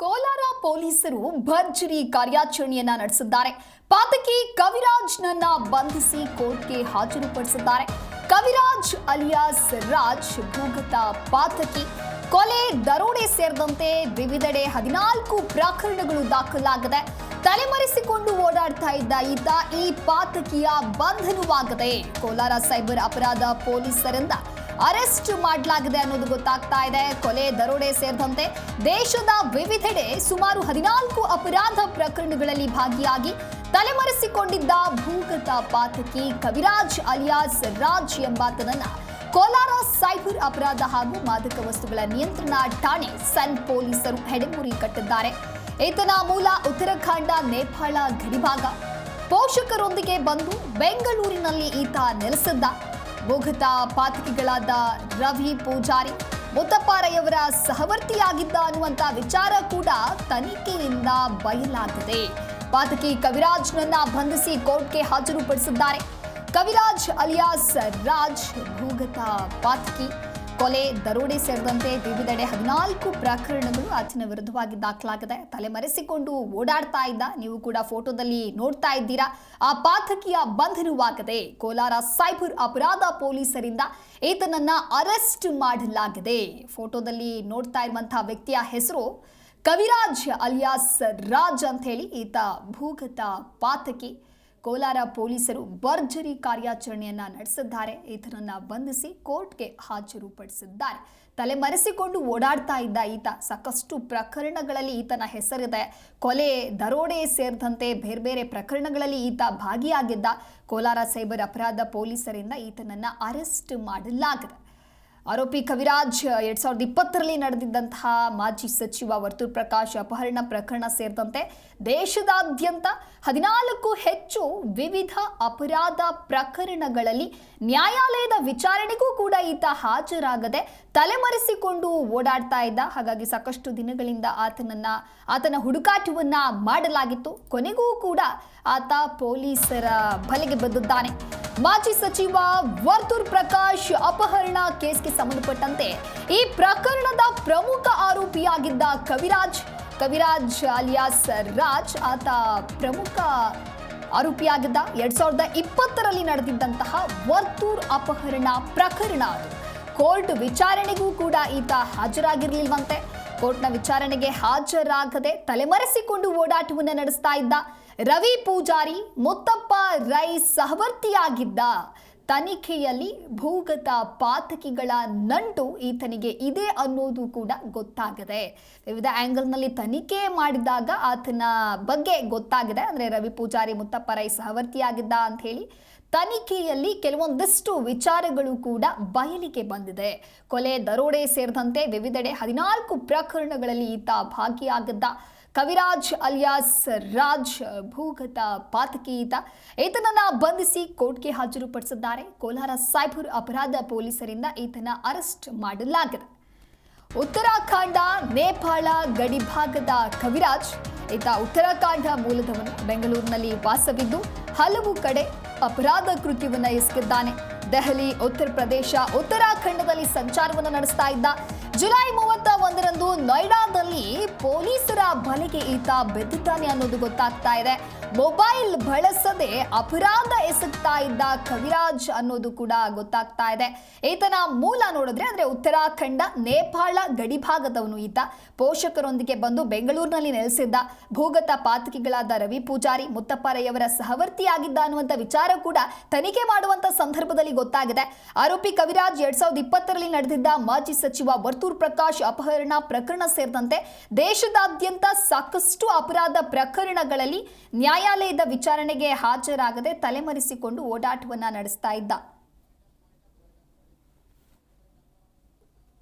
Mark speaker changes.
Speaker 1: ಕೋಲಾರ ಪೊಲೀಸರು ಭರ್ಜರಿ ಕಾರ್ಯಾಚರಣೆಯನ್ನ ನಡೆಸಿದ್ದಾರೆ. ಪಾತಕಿ ಕವಿರಾಜ್ನನ್ನ ಬಂಧಿಸಿ ಕೋರ್ಟ್ಗೆ ಹಾಜರುಪಡಿಸಿದ್ದಾರೆ. ಕವಿರಾಜ್ ಅಲಿಯಾಸ್ ರಾಜ್, ಭೂಗತ ಪಾತಕಿ, ಕೊಲೆ, ದರೋಡೆ ಸೇರಿದಂತೆ ವಿವಿಧೆಡೆ ಹದಿನಾಲ್ಕು ಪ್ರಕರಣಗಳು ದಾಖಲಾಗಿದೆ. ತಲೆಮರೆಸಿಕೊಂಡು ಓಡಾಡ್ತಾ ಇದ್ದ ಈತ ಈ ಪಾತಕಿಯ ಬಂಧನವಾಗದೆ ಕೋಲಾರ ಸೈಬರ್ ಅಪರಾಧ ಪೊಲೀಸರಿಂದ ಅರೆಸ್ಟ್ ಮಾಡಲಾಗಿದೆ ಅನ್ನೋದು ಗೊತ್ತಾಗ್ತಾ ಇದೆ. ಕೊಲೆ, ದರೋಡೆ ಸೇರಿದಂತೆ ದೇಶದ ವಿವಿಧೆಡೆ ಸುಮಾರು ಹದಿನಾಲ್ಕು ಅಪರಾಧ ಪ್ರಕರಣಗಳಲ್ಲಿ ಭಾಗಿಯಾಗಿ ತಲೆಮರೆಸಿಕೊಂಡಿದ್ದ ಭೂಗತ ಪಾತಕಿ ಕವಿರಾಜ್ ಅಲಿಯಾಸ್ ರಾಜ್ ಎಂಬಾತನನ್ನ ಕೋಲಾರ ಸೈಬರ್ ಅಪರಾಧ ಹಾಗೂ ಮಾದಕ ವಸ್ತುಗಳ ನಿಯಂತ್ರಣ ಠಾಣೆ ಸನ್ ಪೊಲೀಸರು ಹೆಡೆಮುರಿ ಕಟ್ಟಿದ್ದಾರೆ. ಈತನ ಮೂಲ ಉತ್ತರಾಖಂಡ, ನೇಪಾಳ ಗಡಿಭಾಗ. ಪೋಷಕರೊಂದಿಗೆ ಬಂದು ಬೆಂಗಳೂರಿನಲ್ಲಿ ಈತ ನೆಲೆಸಿದ್ದ. ಭೂಗತ ಪಾತಕಿಗಳಾದ ರವಿ ಪೂಜಾರಿ ಮುತ್ತಪ್ಪಾರಯ್ಯವರ ಸಹವರ್ತಿಯಾಗಿದ್ದ ಅನ್ನುವಂತ ವಿಚಾರ ಕೂಡ ತನಿಖೆಯಿಂದ ಬಯಲಾಗಿದೆ. ಪಾತಕಿ ಕವಿರಾಜ್ನನ್ನ ಬಂಧಿಸಿ ಕೋರ್ಟ್ಗೆ ಹಾಜರುಪಡಿಸಿದ್ದಾರೆ. ಕವಿರಾಜ್ ಅಲಿಯಾಸ್ ರಾಜ್ ಭೂಗತ ಪಾತಕಿ ಕೊಲೆ, ದರೋಡೆ ಸೇರಿದಂತೆ ವಿವಿಧೆಡೆ ಹದಿನಾಲ್ಕು ಪ್ರಕರಣಗಳು ಆತನ ವಿರುದ್ಧವಾಗಿ ದಾಖಲಾಗಿದೆ. ತಲೆಮರೆಸಿಕೊಂಡು ಓಡಾಡ್ತಾ ಇದ್ದ ನೀವು ಕೂಡ ಫೋಟೋದಲ್ಲಿ ನೋಡ್ತಾ ಇದ್ದೀರಾ. ಆ ಪಾತಕಿಯ ಬಂಧನವಾಗದೆ ಕೋಲಾರ ಸೈಬರ್ ಅಪರಾಧ ಪೊಲೀಸರಿಂದ ಈತನನ್ನ ಅರೆಸ್ಟ್ ಮಾಡಲಾಗಿದೆ. ಫೋಟೋದಲ್ಲಿ ನೋಡ್ತಾ ಇರುವಂತಹ ವ್ಯಕ್ತಿಯ ಹೆಸರು ಕವಿರಾಜ್ ಅಲಿಯಾಸ್ ರಾಜ್ ಅಂತ ಹೇಳಿ ಈತ ಭೂಗತ ಪಾತಕಿ. ಕೋಲಾರ ಪೊಲೀಸರು ಭರ್ಜರಿ ಕಾರ್ಯಾಚರಣೆಯನ್ನ ನಡೆಸಿದ್ದಾರೆ. ಈತನನ್ನ ಬಂಧಿಸಿ ಕೋರ್ಟ್ಗೆ ಹಾಜರುಪಡಿಸಿದ್ದಾರೆ. ತಲೆಮರೆಸಿಕೊಂಡು ಓಡಾಡ್ತಾ ಇದ್ದ ಈತ ಸಾಕಷ್ಟು ಪ್ರಕರಣಗಳಲ್ಲಿ ಈತನ ಹೆಸರಿದೆ. ಕೊಲೆ, ದರೋಡೆ ಸೇರಿದಂತೆ ಬೇರೆ ಬೇರೆ ಪ್ರಕರಣಗಳಲ್ಲಿ ಈತ ಭಾಗಿಯಾಗಿದ್ದ ಕೋಲಾರ ಸೈಬರ್ ಅಪರಾಧ ಪೊಲೀಸರಿಂದ ಈತನನ್ನ ಅರೆಸ್ಟ್ ಮಾಡಲಾಗಿದೆ. ಆರೋಪಿ ಕವಿರಾಜ್ ಎರಡ್ ಸಾವಿರದ ಇಪ್ಪತ್ತರಲ್ಲಿ ನಡೆದಿದ್ದಂತಹ ಮಾಜಿ ಸಚಿವ ವರ್ತೂರ್ ಪ್ರಕಾಶ್ ಅಪಹರಣ ಪ್ರಕರಣ ಸೇರಿದಂತೆ ದೇಶದಾದ್ಯಂತ ಹದಿನಾಲ್ಕು ಹೆಚ್ಚು ವಿವಿಧ ಅಪರಾಧ ಪ್ರಕರಣಗಳಲ್ಲಿ ನ್ಯಾಯಾಲಯದ ವಿಚಾರಣೆಗೂ ಕೂಡ ಈತ ಹಾಜರಾಗದೆ ತಲೆಮರೆಸಿಕೊಂಡು ಓಡಾಡ್ತಾ ಇದ್ದ. ಹಾಗಾಗಿ ಸಾಕಷ್ಟು ದಿನಗಳಿಂದ ಆತನನ್ನ, ಆತನ ಹುಡುಕಾಟವನ್ನ ಮಾಡಲಾಗಿತ್ತು. ಕೊನೆಗೂ ಕೂಡ ಆತ ಪೊಲೀಸರ ಬಲೆಗೆ ಬಿದ್ದಿದ್ದಾನೆ. ಮಾಜಿ ಸಚಿವ ವರ್ತೂರ್ ಪ್ರಕಾಶ್ ಅಪಹರಣ ಕೇಸ್ಗೆ ಸಂಬಂಧಪಟ್ಟಂತೆ ಈ ಪ್ರಕರಣದ ಪ್ರಮುಖ ಆರೋಪಿಯಾಗಿದ್ದ ಕವಿರಾಜ್ ಕವಿರಾಜ್ ಅಲಿಯಾಸ್ ರಾಜ್ ಆತ ಪ್ರಮುಖ ಆರೋಪಿಯಾಗಿದ್ದ. ಎರಡ್ ಸಾವಿರದ ಇಪ್ಪತ್ತರಲ್ಲಿ ನಡೆದಿದ್ದಂತಹ ವರ್ತೂರ್ ಅಪಹರಣ ಪ್ರಕರಣ, ಕೋರ್ಟ್ ವಿಚಾರಣೆಗೂ ಕೂಡ ಈತ ಹಾಜರಾಗಿರ್ಲಿಲ್ವಂತೆ. ಕೋರ್ಟ್ನ ವಿಚಾರಣೆಗೆ ಹಾಜರಾಗದೆ ತಲೆಮರೆಸಿಕೊಂಡು ಓಡಾಟವನ್ನು ನಡೆಸ್ತಾ ಇದ್ದ ರವಿ ಪೂಜಾರಿ ಮುತ್ತಪ್ಪ ರೈ ಸಹವರ್ತಿಯಾಗಿದ್ದ. ತನಿಖೆಯಲ್ಲಿ ಭೂಗತ ಪಾತಕಿಗಳ ನಂಟು ಈತನಿಗೆ ಇದೆ ಅನ್ನೋದು ಕೂಡ ಗೊತ್ತಾಗಿದೆ. ವಿವಿಧ ಆ್ಯಂಗಲ್ನಲ್ಲಿ ತನಿಖೆ ಮಾಡಿದಾಗ ಆತನ ಬಗ್ಗೆ ಗೊತ್ತಾಗಿದೆ. ಅಂದರೆ ರವಿ ಪೂಜಾರಿ ಮುತ್ತಪ್ಪ ರೈ ಸಹವರ್ತಿಯಾಗಿದ್ದ ಅಂತ ಹೇಳಿ ತನಿಖೆಯಲ್ಲಿ ಕೆಲವೊಂದಿಷ್ಟು ವಿಚಾರಗಳು ಕೂಡ ಬಯಲಿಗೆ ಬಂದಿದೆ. ಕೊಲೆ ದರೋಡೆ ಸೇರಿದಂತೆ ವಿವಿಧೆಡೆ ಹದಿನಾಲ್ಕು ಪ್ರಕರಣಗಳಲ್ಲಿ ಈತ ಭಾಗಿಯಾಗಿದ್ದ ಕವಿರಾಜ್ ಅಲಿಯಾಸ್, ರಾಜ್ ಭೂಗತ ಪಾತಕಿ ಈತ ಈತನನ್ನ ಬಂಧಿಸಿ ಕೋರ್ಟ್ಗೆ ಹಾಜರುಪಡಿಸಿದ್ದಾರೆ. ಕೋಲಾರ ಸೈಬರ್ ಅಪರಾಧ ಪೊಲೀಸರಿಂದ ಈತನ ಅರೆಸ್ಟ್ ಮಾಡಲಾಗಿದೆ. ಉತ್ತರಾಖಂಡ, ನೇಪಾಳ ಗಡಿಭಾಗದ ಕವಿರಾಜ್ ಈತ ಉತ್ತರಾಖಂಡ ಮೂಲದವನು. ಬೆಂಗಳೂರಿನಲ್ಲಿ ವಾಸವಿದ್ದು ಹಲವು ಕಡೆ ಅಪರಾಧ ಕೃತ್ಯವನ್ನು ಎಸಗಿದ್ದಾನೆ. ದೆಹಲಿ, ಉತ್ತರ ಪ್ರದೇಶ, ಉತ್ತರಾಖಂಡದಲ್ಲಿ ಸಂಚಾರವನ್ನು ನಡೆಸ್ತಾ ಇದ್ದ. ಜುಲೈ ಮೂವತ್ತ ಒಂದರಂದು ನೋಯ್ಡಾದಲ್ಲಿ ಬಲೆಗೆ ಈತ ಬೆದ್ದಿದ್ದಾನೆ ಅನ್ನೋದು ಗೊತ್ತಾಗ್ತಾ ಇದೆ. ಮೊಬೈಲ್ ಬಳಸದೆ ಅಪರಾಧ ಎಸಗ್ತಾ ಇದ್ದ ಕವಿರಾಜ್ ಅನ್ನೋದು ಕೂಡ ಗೊತ್ತಾಗ್ತಾ ಇದೆ. ಈತನ ಮೂಲ ನೋಡಿದ್ರೆ ಅಂದ್ರೆ ಉತ್ತರಾಖಂಡ, ನೇಪಾಳ, ಗಡಿಭಾಗದವನು ಈತ. ಪೋಷಕರೊಂದಿಗೆ ಬಂದು ಬೆಂಗಳೂರಿನಲ್ಲಿ ನೆಲೆಸಿದ್ದ ಭೂಗತ ಪಾತಕಿಗಳಾದ ರವಿ ಪೂಜಾರಿ, ಮುತ್ತಪ್ಪರಯ್ಯವರ ಸಹವರ್ತಿಯಾಗಿದ್ದ ಅನ್ನುವಂಥ ವಿಚಾರ ಕೂಡ ತನಿಖೆ ಮಾಡುವಂತ ಸಂದರ್ಭದಲ್ಲಿ ಗೊತ್ತಾಗಿದೆ. ಆರೋಪಿ ಕವಿರಾಜ್ ಎರಡ್ ಸಾವಿರದ ಇಪ್ಪತ್ತರಲ್ಲಿ ನಡೆದಿದ್ದ ಮಾಜಿ ಸಚಿವ ವರ್ತೂರ್ ಪ್ರಕಾಶ್ ಅಪಹರಣ ಪ್ರಕರಣ ಸೇರಿದಂತೆ ದೇಶದಾದ್ಯಂತ ಸಾಕಷ್ಟು ಅಪರಾಧ ಪ್ರಕರಣಗಳಲ್ಲಿ ನ್ಯಾಯಾಲಯದ ವಿಚಾರಣೆಗೆ ಹಾಜರಾಗದೆ ತಲೆಮರೆಸಿಕೊಂಡು ಓಡಾಟವನ್ನ ನಡೆಸ್ತಾ ಇದ್ದ.